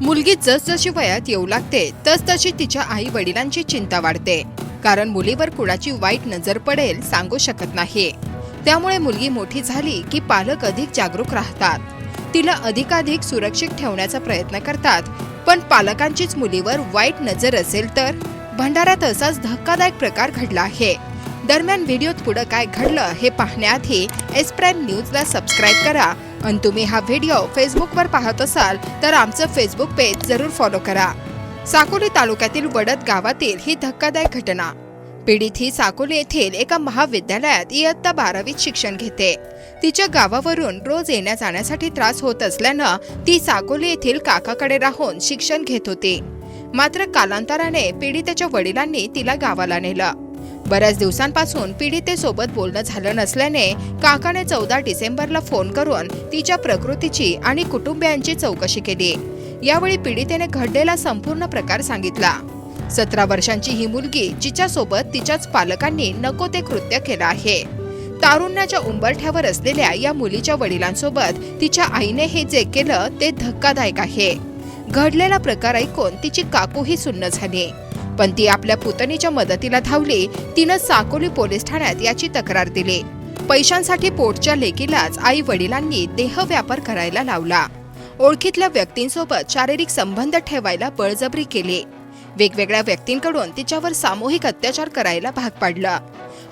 मुलगी जसजशी वयात येऊ लागते तसतशी तिच्या आई वडिलांची चिंता वाढते. कारण मुलीवर कुणाची वाईट नजर पडेल सांगू शकत नाही. त्यामुळे मुलगी मोठी झाली की पालक अधिक जागरूक राहतात. तिला अधिकाधिक सुरक्षित ठेवण्याचा प्रयत्न करतात. पण पालकांचीच मुलीवर वाईट नजर असेल तर? भंडाऱ्यात असाच धक्कादायक प्रकार घडला आहे. दरम्यान व्हिडिओत पुढं काय घडलं हे पाहण्याआधी एस प्राईम न्यूजला सबस्क्राईब करा. आणि तुम्ही हा व्हिडिओ फेसबुकवर पाहत असाल तर आमचं फेसबुक पेज जरूर फॉलो करा. साकोली तालुक्यातील वडद गावातील ही धक्कादायक घटना. पीडित ही साकोली येथील एका महाविद्यालयात इयत्ता बारावीत शिक्षण घेते. तिच्या गावावरून रोज येण्या जाण्यासाठी त्रास होत असल्यानं ती साकोली येथील काकाकडे राहून शिक्षण घेत होती. मात्र कालांतराने पीडितेच्या वडिलांनी तिला गावाला नेलं. बऱ्याच दिवसांपासून पीडितेसोबत बोलणं झालं नसल्याने काकाने चौदा डिसेंबरला फोन करून तिच्या प्रकृतीची आणि कुटुंबियांची चौकशी केली. यावेळी पीडितेने घडलेला संपूर्ण प्रकार सांगितला. सतरा वर्षांची ही मुलगी जिच्यासोबत तिच्याच पालकांनी नको ते कृत्य केलं आहे. तारुण्याच्या उंबरठ्यावर असलेल्या या मुलीच्या वडिलांसोबत तिच्या आईने हे जे केलं ते धक्कादायक आहे. घडलेला प्रकार ऐकून तिची काकूही सुन्न झाली. पण ती आपल्या पुतणीच्या मदतीला धावली. तिनं साकोली पोलीस ठाण्यात याची तक्रार दिली. पैशांसाठी पोटच्या लेकीलाच आई वडिलांनी देह व्यापार करायला लावला. ओळखीतल्या व्यक्तींसोबत शारीरिक संबंध ठेवायला बळजबरी केली. वेगवेगळ्या व्यक्तींकडून तिच्यावर सामूहिक अत्याचार करायला भाग पाडलं.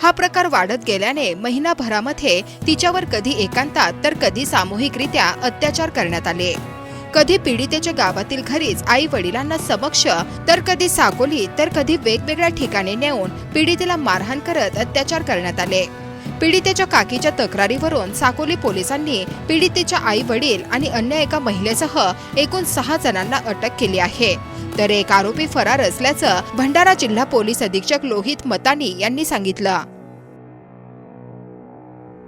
हा प्रकार वाढत गेल्याने महिनाभरामध्ये तिच्यावर कधी एकांतात तर कधी सामूहिकरित्या अत्याचार करण्यात आले. कधी पीडितेच्या गावातील घरीच आई वडिलांना समक्ष तर कधी साकोली तर कधी वेगवेगळ्या ठिकाणी नेऊन पीडितेला मारहाण करत अत्याचार करण्यात आले. पीडितेच्या काकीच्या तक्रारीवरून साकोली पोलिसांनी पीडितेच्या आई वडील आणि अन्य एका महिलेसह एकूण सहा जणांना अटक केली आहे. तर एक आरोपी फरार असल्याचं भंडारा जिल्हा पोलीस अधीक्षक लोहित मतानी यांनी सांगितलं.